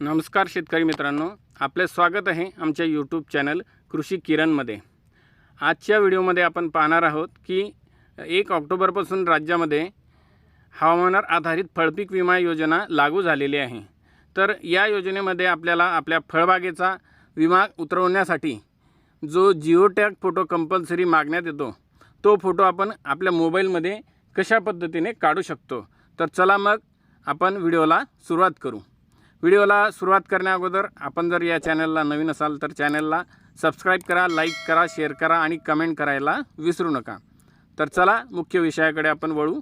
नमस्कार शेतकरी मित्रांनो आपले स्वागत आहे आमच्या यूट्यूब चॅनल कृषी किरणमध्ये. आजच्या व्हिडिओमध्ये आपण पाहणार आहोत की एक ऑक्टोबरपासून राज्यामध्ये हवामानावर आधारित फळपीक विमा योजना लागू झालेली आहे. तर या योजनेमध्ये आपल्याला आपल्या फळबागेचा विमा उतरवण्यासाठी जो जिओटॅग फोटो कंपल्सरी मागण्यात येतो तो फोटो आपण आपल्या मोबाईलमध्ये कशा पद्धतीने काढू शकतो? तर चला मग आपण व्हिडिओला सुरुवात करू. व्हिडिओला सुरुवात करण्या अगोदर आपण जर या चॅनलला नवीन असाल तर चॅनलला सबस्क्राईब करा लाईक करा शेअर करा आणि कमेंट करायला विसरू नका. तर चला मुख्य विषयाकडे आपण वळू.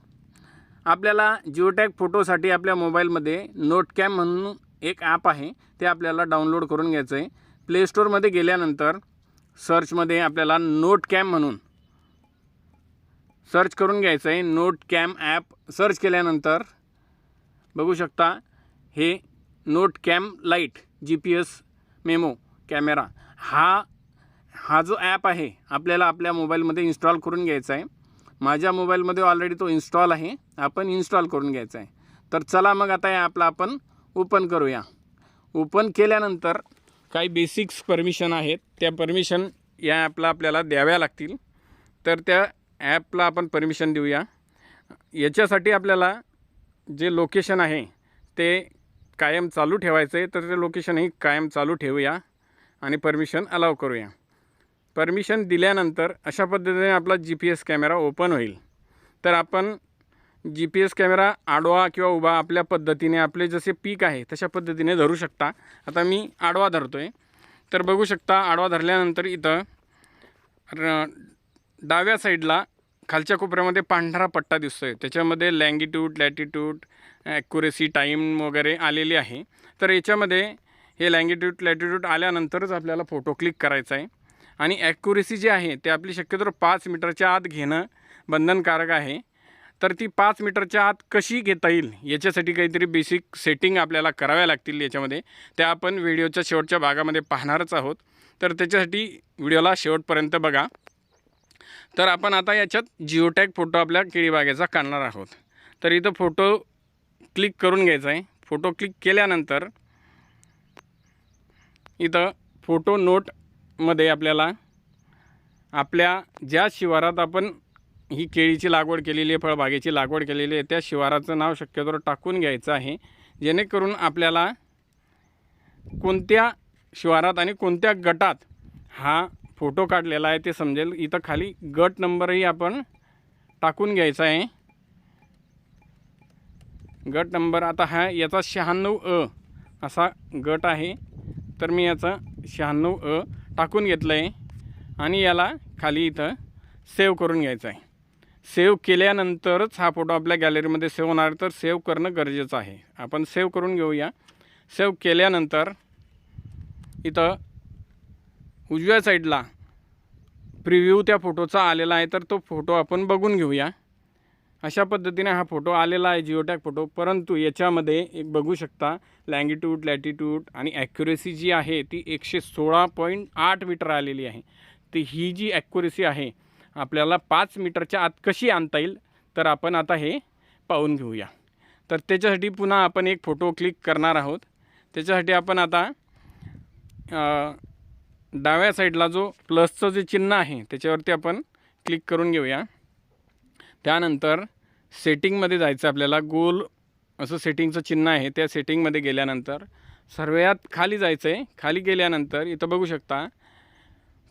आपल्याला जिओटॅग फोटोसाठी आपल्या मोबाईलमध्ये नोट कॅम म्हणून एक ॲप आहे ते आपल्याला डाउनलोड करून घ्यायचं आहे प्लेस्टोरमध्ये गेल्यानंतर सर्चमध्ये आपल्याला नोट कॅम म्हणून सर्च करून घ्यायचं आहे नोट कॅम ॲप सर्च केल्यानंतर बघू शकता हे note cam light G P S memo camera. हा हा जो ॲप आहे आपल्याला आपल्या मोबाईलमध्ये इन्स्टॉल करून घ्यायचा आहे. माझ्या मोबाईलमध्ये ऑलरेडी तो इन्स्टॉल आहे. आपण इन्स्टॉल करून घ्यायचा आहे. तर चला मग आता या ॲपला आपण ओपन करूया. ओपन केल्यानंतर काही बेसिक्स परमिशन आहेत. त्या परमिशन या ॲपला आपल्याला द्याव्या लागतील. तर त्या ॲपला आपण परमिशन देऊया. याच्यासाठी आपल्याला जे लोकेशन आहे ते कायम चालू ठेवायचं आहे तर ते लोकेशनही कायम चालू ठेवूया आणि परमिशन अलाव करूया. परमिशन दिल्यानंतर अशा पद्धतीने आपला G P S camera open होईल. तर आपण जी पी एस कॅमेरा आडवा किंवा उभा आपल्या पद्धतीने आपले जसे पीक आहे तशा पद्धतीने धरू शकता. आता मी आडवा धरतो आहे तर बघू शकता आडवा धरल्यानंतर इथं र डाव्या साईडला खालच्या कोपऱ्यामध्ये पांढरा पट्टा दिसतो आहे त्याच्यामध्ये लँगिट्यूड लॅटिट्यूड ॲक्युरेसी टाईम वगैरे आलेली आहे. तर याच्यामध्ये हे लँगिट्यूड लॅटिट्यूड आल्यानंतरच आपल्याला फोटो क्लिक करायचा आहे. आणि ॲक्युरेसी जी आहे ते आपली शक्यतो पाच मीटरच्या आत घेणं बंधनकारक आहे. तर ती पाच मीटरच्या आत कशी घेता येईल याच्यासाठी काहीतरी बेसिक सेटिंग आपल्याला कराव्या लागतील याच्यामध्ये. त्या आपण व्हिडिओच्या शेवटच्या भागामध्ये पाहणारच आहोत. तर त्याच्यासाठी व्हिडिओला शेवटपर्यंत बघा. तर आपण आता याच्यात जिओटॅग फोटो आपल्या केळीबागेचा काढणार आहोत. तर इथं फोटो क्लिक करून घ्यायचा आहे. फोटो क्लिक केल्यानंतर इथं फोटो नोटमध्ये आपल्याला आपल्या ज्या शिवारात आपण ही केळीची लागवड केलेली आहे फळबागेची लागवड केलेली आहे त्या शिवाराचं नाव शक्यतो टाकून घ्यायचं आहे. जेणेकरून आपल्याला कोणत्या शिवारात आणि कोणत्या गटात हा फोटो काढलेला आहे ते समजेल. इथं खाली गट नंबरही आपण टाकून घ्यायचा आहे. गट नंबर आता हा याचा शहाण्णव अ असा गट आहे. तर मी याचा शहाण्णव अ टाकून घेतलं आहे आणि याला खाली इथं सेव्ह करून घ्यायचं आहे. सेव्ह केल्यानंतरच हा फोटो आपल्या गॅलरीमध्ये सेव्ह होणार तर सेव्ह करणं गरजेचं आहे. आपण सेव्ह करून घेऊया. सेव्ह केल्यानंतर इथं उजव्या साईडला प्रिव्ह्यू त्या फोटोचा आलेला आहे तर तो फोटो आपण बघून घेऊया. अशा पद्धतीने हा फोटो आलेला आहे जिओटॅक फोटो परंतु याच्यामध्ये एक बघू शकता लँगिट्यूड लॅटिट्यूड आणि ॲक्युरेसी जी आहे ती एकशे सोळा पॉईंट आठ मीटर आलेली आहे. तर ही जी ॲक्युरेसी आहे आपल्याला पाच मीटरच्या आत कशी आणता येईल तर आपण आता हे पाहून घेऊया. तर त्याच्यासाठी पुन्हा आपण एक फोटो क्लिक करणार आहोत. त्याच्यासाठी आपण आता डाव्या साईडला जो प्लसचं जे चिन्ह आहे त्याच्यावरती आपण क्लिक करून घेऊया. त्यानंतर सेटिंगमध्ये जायचं आपल्याला. गोल असं सेटिंगचं चिन्ह आहे त्या सेटिंगमध्ये गेल्यानंतर सर्वात खाली जायचं आहे खाली गेल्यानंतर इथं बघू शकता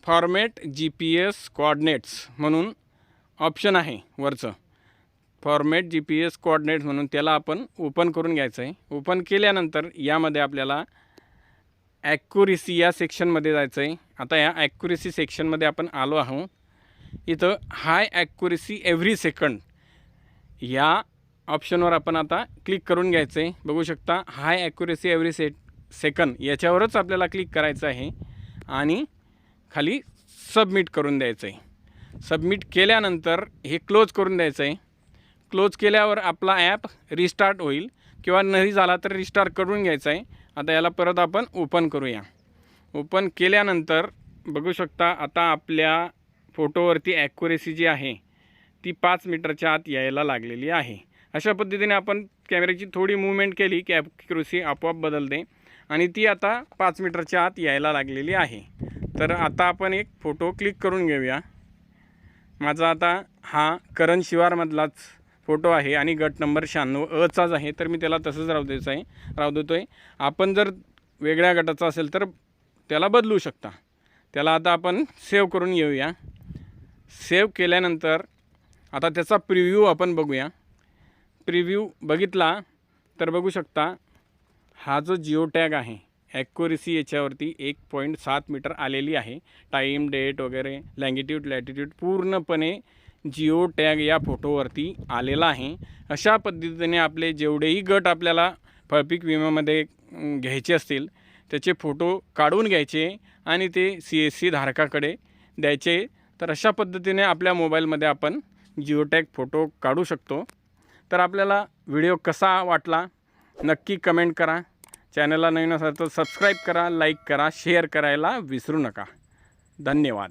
format G P S coordinates म्हणून ऑप्शन आहे वरचं. Format G P S coordinates म्हणून त्याला आपण ओपन करून घ्यायचं आहे ओपन केल्यानंतर यामध्ये आपल्याला ॲक्युरेसी या सेक्शनमध्ये जायचं आहे आता या ॲक्युरेसी सेक्शनमध्ये आपण आलो आहोत. इथं हाय ॲक्युरेसी एव्हरी सेकंड. या ऑप्शनवर आपण आता क्लिक करून घ्यायचं आहे बघू शकता high accuracy every sec second. याच्यावरच आपल्याला क्लिक करायचं आहे. आणि खाली सबमिट करून द्यायचं आहे सबमिट केल्यानंतर हे क्लोज करून द्यायचं आहे क्लोज केल्यावर आपला ॲप रिस्टार्ट होईल. किंवा नाही झाला तर रिस्टार्ट करून घ्यायचा आहे आता याला परत आपण ओपन करूया. ओपन केल्यानंतर बघू शकता आता आपल्या फोटोवरती ॲक्युरेसी जी आहे ती पाच मीटरच्या आत यायला लागलेली आहे. अशा पद्धतीने आपण कॅमेऱ्याची थोडी मूवमेंट केली की ॲक्युरेसी आपोआप बदलते आणि ती आता पाच मीटरच्या आत यायला लागलेली आहे. तर आता आपण एक फोटो क्लिक करून घेऊया. माझा आता हा करण शिवारमधलाच फोटो आहे आणि गट नंबर शहाण्णव अचाच आहे तर मी त्याला तसंच राहू द्यायचं आहे राहू देतो आहे आपण जर वेगळ्या गटाचा असेल तर त्याला बदलू शकता. त्याला आता आपण सेव्ह करून घेऊया सेव्ह केल्यानंतर आता त्याचा प्रिव्ह्यू आपण बघूया. प्रिव्ह्यू बघितला तर बघू शकता हा जो जिओ टॅग आहे ॲक्युरेसी याच्यावरती एक पॉईंट सात मीटर आलेली आहे. टाईम डेट वगैरे लँगिट्यूड लॅटिट्यूड पूर्णपणे जिओ टॅग या फोटोवरती आलेला आहे. अशा पद्धतीने आपले जेवढेही गट आपल्याला फळपीक विम्यामध्ये घ्यायचे असतील त्याचे फोटो काढून घ्यायचे आणि ते सी एस सी धारकाकडे द्यायचे. तर अशा पद्धतीने आपल्या मोबाईलमध्ये आपण जिओटॅग फोटो काढू शकतो. तर आपल्याला व्हिडिओ कसा वाटला नक्की कमेंट करा. चॅनलला नवीन असाल तर सबस्क्राईब करा लाईक करा शेअर करायला विसरू नका. धन्यवाद.